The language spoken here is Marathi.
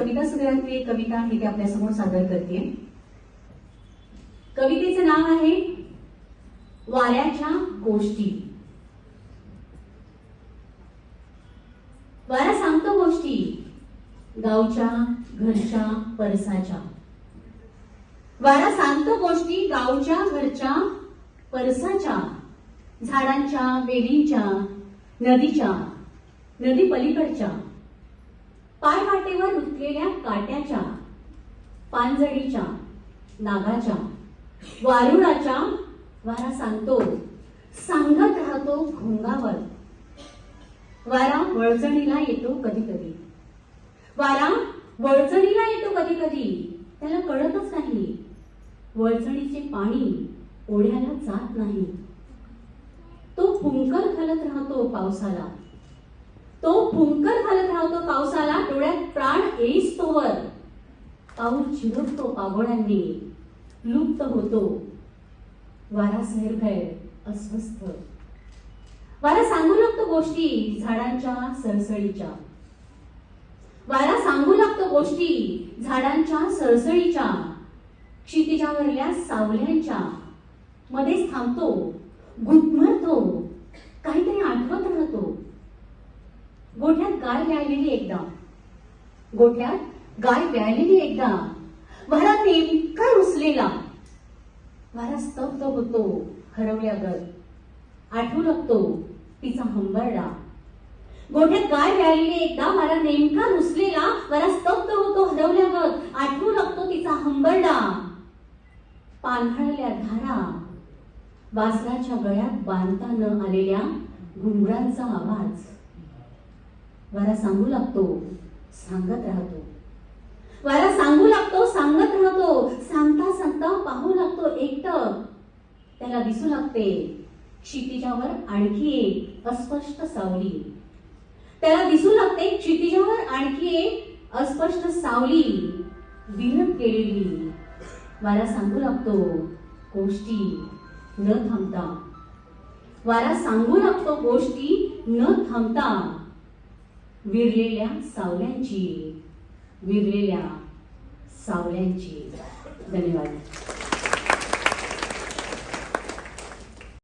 कविता संग्रहातली एक कविता आहे ती आपल्यासमोर सादर करते. कवितेचं नाव आहे वाऱ्याच्या गोष्टी. वारा सांगतो गोष्टी गावच्या घरच्या परसाच्या. वारा सांगतो गोष्टी गावच्या घरच्या परसाच्या. झाडांच्या वेलींच्या नदीच्या नदी पलीकडच्या. पाय वाटेवर रुतलेल्या काट्याच्या पानझडीच्या नागाच्या वारुळाच्या वारा सांगतो सांगत राहतो घोंगावर. वारा वळचणीला येतो कधी कधी वारा वळचणीला येतो कधी कधी त्याला कळतच नाही. वळचणीचे पाणी ओढ्याला जात नाही. तो फुंकर घालत राहतो पावसाला. तो फुंकर घालत राहतो पावसाला डोळ्यात प्राण येईस तोवर पाऊस लुप्त होतो. वारा सैरभैर अस्वस्थ. वारा सांगू लागतो गोष्टी झाडांच्या सरसळीच्या वारा सांगू लागतो गोष्टी झाडांच्या सरसळीच्या क्षितिजावरल्या सावल्यांच्या. मध्येच थांबतो. घुटमरतो. काहीतरी आठवत राहतो. गोठ्यात गाय व्यायलेली एकदा. गोठ्यात गाय व्यायलेली एकदा. वारा नेमका रुसलेला. वारा स्तब्ध होतो हरवल्यागत आठवू लागतो तिचा हंबरडा. गोठ्यात गाय व्यायलेली एकदा वारा नेमका रुसलेला वारा स्तब्ध होतो हरवल्यागत आठवू लागतो तिचा हंबरडा. पान्हाळल्या धारा. वासराच्या गळ्यात बांधता न आलेल्या घुंगरांचा आवाज. वारा सांगू लागतो सांगत राहतो. वारा सांगू लागतो सांगत राहतो सांगता सांगता पाहू लागतो एकटं. त्याला दिसू लागते. क्षितिजावर आणखी एक अस्पष्ट सावली. त्याला दिसू लागते क्षितिजावर आणखी एक अस्पष्ट सावली. विरत केलेली वारा सांगू लागतो गोष्टी न थांबता. वारा सांगू लागतो गोष्टी न थांबता. विरलेल्या सावल्यांची. विरलेल्या सावळ्यांची धन्यवाद.